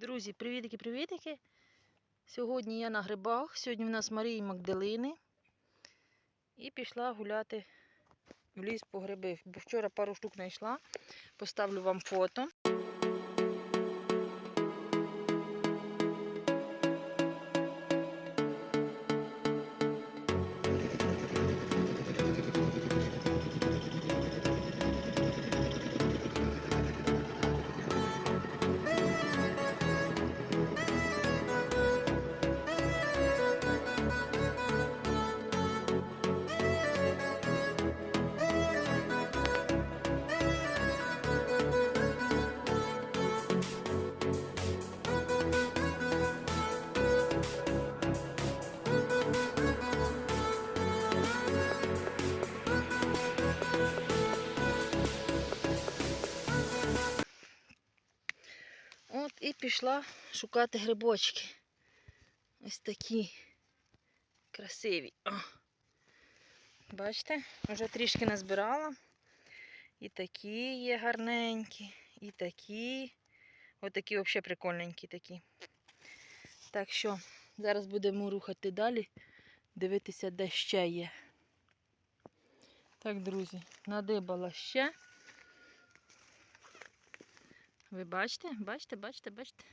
Друзі, привітики-привітики. Сьогодні я на грибах. Сьогодні в нас Марії Магдалини. І пішла гуляти в ліс по гриби. Бо вчора пару штук знайшла. Поставлю вам фото. Пішла шукати грибочки. Ось такі красиві. О. Бачите, вже трішки назбирала. І такі є гарненькі, і такі. Отакі взагалі прикольненькі такі. Так що зараз будемо рухати далі, дивитися, де ще є. Так, друзі, надибала ще. Ви бачите? Бачите, бачите, бачите?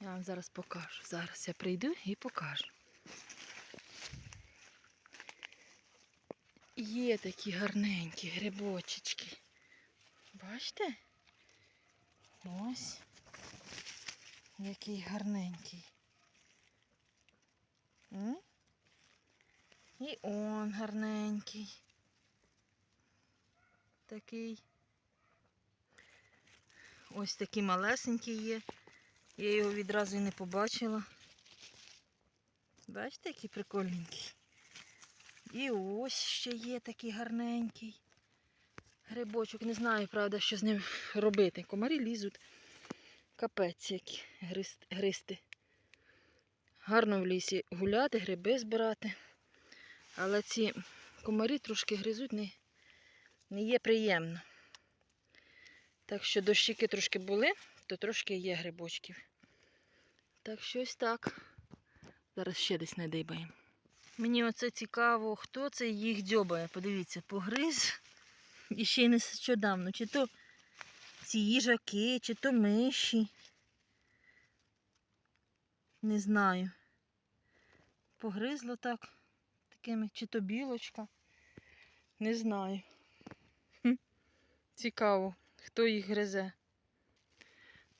Я вам зараз покажу. Зараз я прийду і покажу. Є такі гарненькі грибочечки. Бачите? Ось. Який гарненький. І он гарненький. Такий. Ось такий малесенький є. Я його відразу і не побачила. Бачите, який прикольненький. І ось ще є такий гарненький грибочок. Не знаю, правда, що з ним робити. Комарі лізуть. Капець які гризти. Гарно в лісі гуляти, гриби збирати. Але ці комарі трошки гризуть, не, не є приємно. Так що дощики трошки були, то трошки є грибочків. Так що ось так. Зараз ще десь надибаємо. Мені оце цікаво, хто це їх дзьобає. Подивіться, погриз. І ще й нещодавно. Чи то ці їжаки, чи то миші. Не знаю. Погризло так. Такими, чи то білочка. Не знаю. Цікаво хто їх гризе.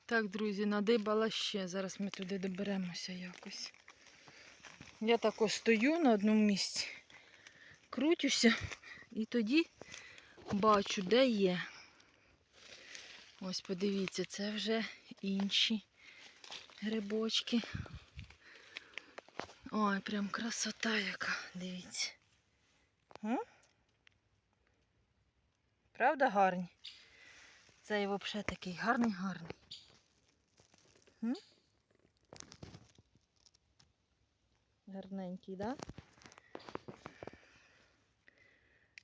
Так, друзі, надибала ще. Зараз ми туди доберемося якось. Я так ось стою на одному місці, крутюся і тоді бачу, де є. Ось подивіться, це вже інші грибочки. Ой, прям красота яка, дивіться. Правда гарні? Цей взагалі такий гарний, гарний. Гарненький, так? Да?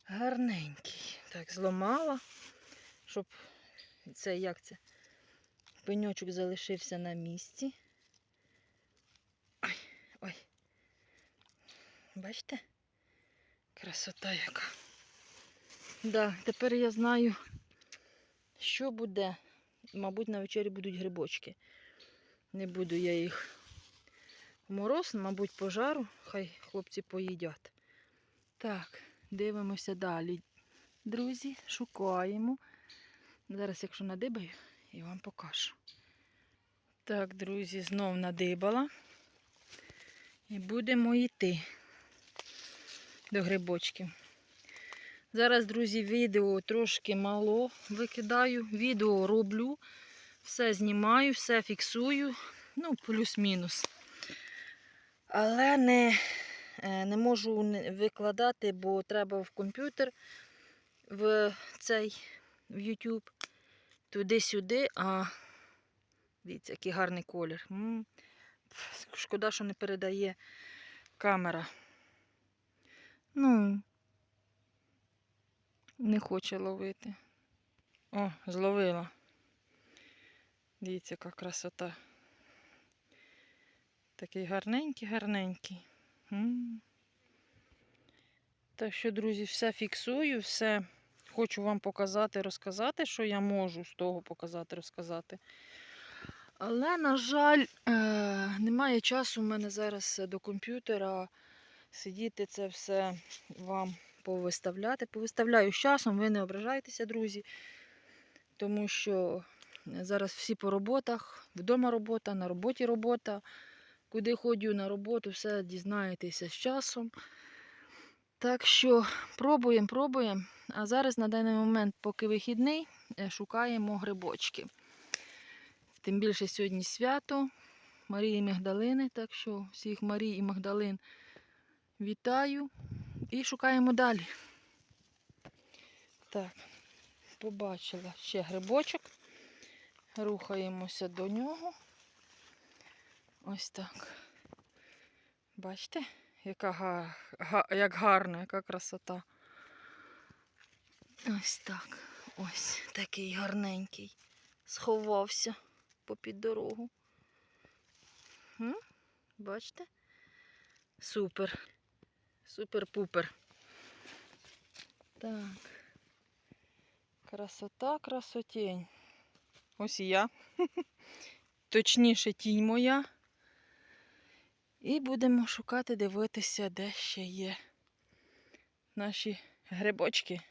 Гарненький. Так, зламала, щоб це як це? Пеньочок залишився на місці. Ой, ой. Бачите? Красота яка. Да, тепер я знаю. Що буде? Мабуть, на вечері будуть грибочки. Не буду я їх мороз, мабуть, пожару, хай хлопці поїдять. Так, дивимося далі. Друзі, шукаємо. Зараз, якщо надибаю, я вам покажу. Так, друзі, знов надибала. І будемо йти до грибочків. Зараз, друзі, відео трошки мало викидаю. Відео роблю, все знімаю, все фіксую. Ну, плюс-мінус. Але не, е, не можу викладати, бо треба в комп'ютер, в цей в YouTube, туди-сюди, а дивіться, який гарний колір. Шкода, що не передає камера. Ну, не хоче ловити. О, зловила. Дивіться, яка красота. Такий гарненький, гарненький. Так що, друзі, все фіксую, все хочу вам показати, розказати, що я можу з того показати, розказати. Але, на жаль, е, немає часу в мене зараз до комп'ютера сидіти це все вам повиставляти. Повиставляю з часом, ви не ображайтеся, друзі, тому що зараз всі по роботах, вдома робота, на роботі робота. Куди ходю на роботу, все дізнаєтеся з часом. Так що пробуємо, пробуємо. А зараз на даний момент, поки вихідний, е, шукаємо грибочки. Тим більше сьогодні свято Марії Магдалини. Так що всіх Марій і Магдалин вітаю і шукаємо далі. Так, побачила ще грибочок. Рухаємося до нього. Ось так. Бачите, яка га, га, як гарна, яка красота. Ось так. Ось такий гарненький. Сховався попід дорогу. М? Бачите? Супер. Супер-пупер. Так. Красота, красотень. Ось і я. Точніше, тінь моя. І будемо шукати, дивитися, де ще є наші грибочки.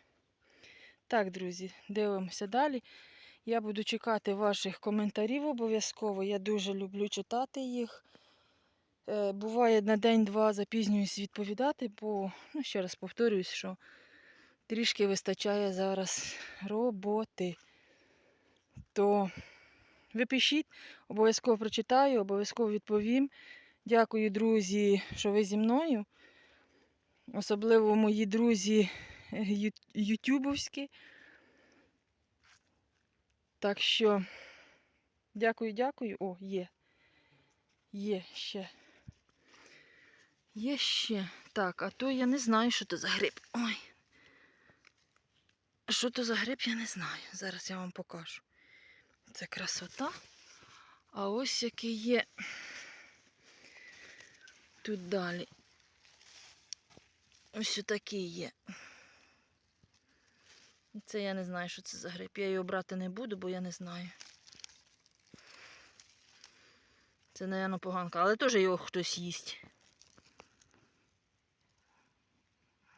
Так, друзі, дивимося далі. Я буду чекати ваших коментарів обов'язково. Я дуже люблю читати їх. Е, Буває на день-два запізнююсь відповідати, бо, ну, ще раз повторююсь, що трішки вистачає зараз роботи. То ви пишіть, обов'язково прочитаю, обов'язково відповім. Дякую, друзі, що ви зі мною. Особливо мої друзі е, ютюбовські. Так що, дякую, дякую. О, є. Є ще. Є ще. Так, а то я не знаю, що то за гриб. Ой. Що то за гриб, я не знаю. Зараз я вам покажу. Це красота. А ось який є тут далі. Ось отакий є. Це я не знаю, що це за гриб. Я його брати не буду, бо я не знаю. Це, напевно, поганка, але теж його хтось їсть.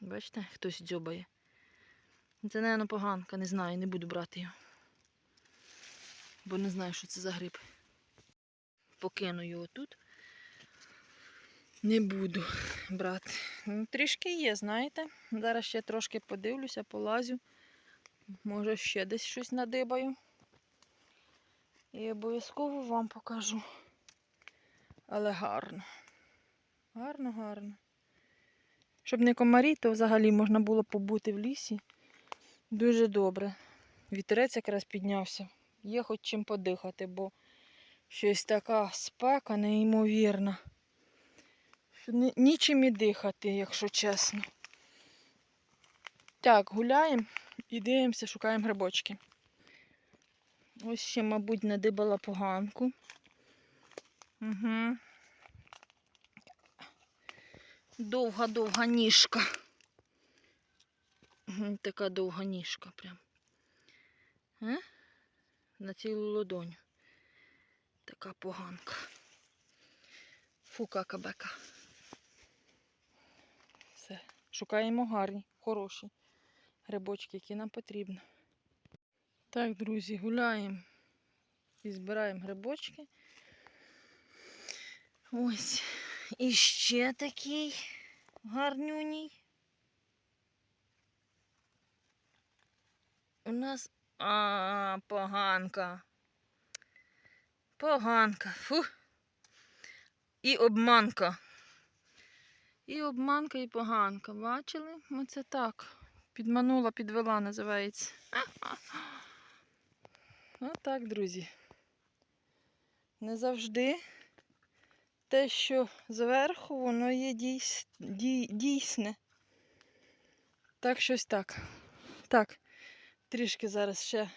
Бачите, хтось дзьобає. Це, напевно, поганка, не знаю, не буду брати його. Бо не знаю, що це за гриб. Покину його тут. Не буду брати. Ну, трішки є, знаєте. Зараз ще трошки подивлюся, полазю. Може ще десь щось надибаю. І обов'язково вам покажу. Але гарно. Гарно, гарно. Щоб не комарі, то взагалі можна було побути в лісі. Дуже добре. Вітерець якраз піднявся. Є хоч чим подихати, бо щось така спека неймовірна. Нічим і дихати, якщо чесно. Так, гуляємо і дивимося, шукаємо грибочки. Ось ще, мабуть, надибала поганку. Угу. Довга-довга ніжка. Така довга ніжка прям. Е? На цілу ладонь. Така поганка. Фу, кака-бека. Все. Шукаємо гарні, хороші грибочки, які нам потрібно. Так, друзі, гуляємо і збираємо грибочки. Ось. І ще такий гарнюній. У нас а, поганка. Поганка. Фу. І обманка. І обманка, і поганка. Бачили? Оце так. Підманула, підвела, називається. Отак, друзі. Не завжди те, що зверху, воно є дійс... дій... дійсне. Так, щось так. Так, трішки зараз ще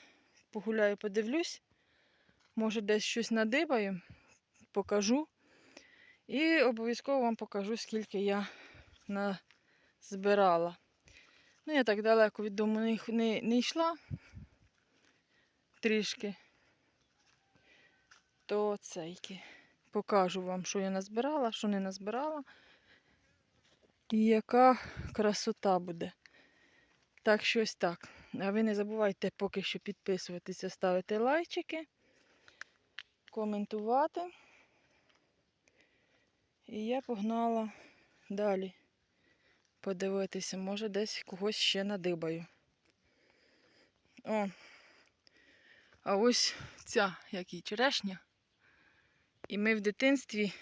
погуляю, подивлюсь. Може, десь щось надибаю, покажу. І обов'язково вам покажу, скільки я назбирала. Ну, я так далеко від дому не, не, не йшла трішки. То цейки. Покажу вам, що я назбирала, що не назбирала. І яка красота буде. Так, щось так. А ви не забувайте поки що підписуватися, ставити лайчики, коментувати. І я погнала далі подивитися, може десь когось ще надибаю. О, а ось ця, як і черешня. І ми в дитинстві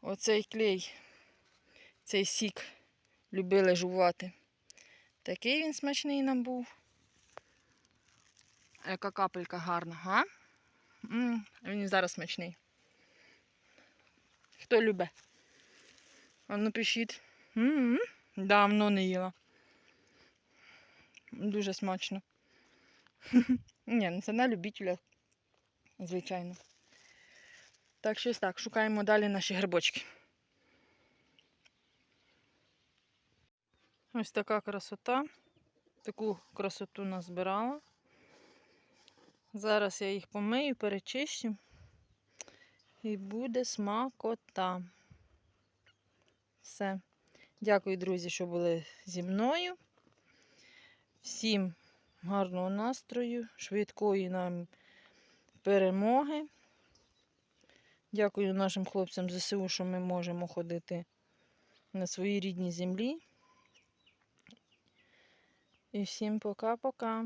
оцей клей, цей сік любили жувати. Такий він смачний нам був. Яка капелька гарна, га? М, Він і зараз смачний. Хто любить? А ну пишіть. М, Давно не їла. Дуже смачно. Ні, ну це на любителя, звичайно. Так, щось так. Шукаємо далі наші грибочки. Ось така красота. Таку красоту назбирала. Зараз я їх помию, перечищу. І буде смакота. Все. Дякую, друзі, що були зі мною. Всім гарного настрою, швидкої нам перемоги. Дякую нашим хлопцям ЗСУ, що ми можемо ходити на своїй рідній землі. І всім пока-пока.